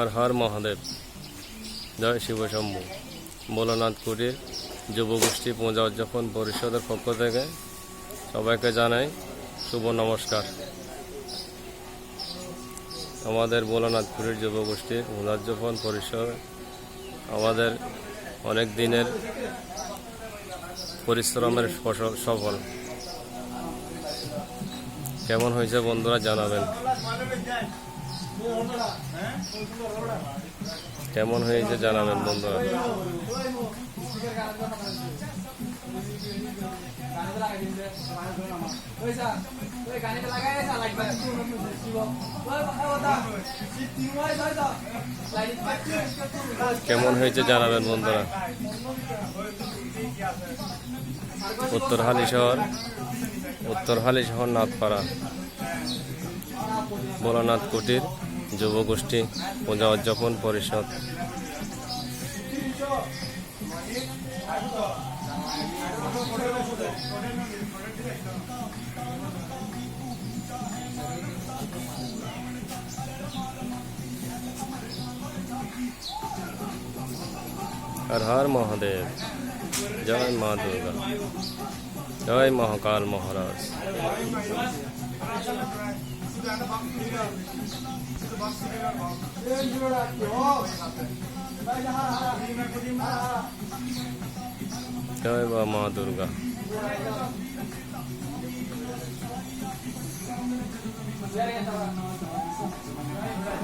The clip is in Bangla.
আর হর মহাদেব। জয় শিব শম্ভু। ভোলানাথ কুটির যুবগোষ্ঠী পূজা উদযাপন পরিষদের পক্ষ থেকে সবাইকে জানাই শুভ নমস্কার। আমাদের ভোলানাথ কুটির যুবগোষ্ঠীর উদযাপন পরিষদ আমাদের অনেক দিনের পরিশ্রমের সফল। কেমন হয়েছে বন্ধুরা জানাবেন। কেমন হয়েছে জানাবেন বন্ধুরা। কেমন হয়েছে জানাবেন বন্ধুরা। উত্তরহালি শহর উত্তরহালি শহর নাথপাড়া ভোলানাথ কুটির। যুবগোষ্ঠী পূজা উদযাপন পরিষদ। হর হর মহাদেব জয় মা দুর্গা জয় মহাকাল মহারাজ। জয় বা মা দুর্গা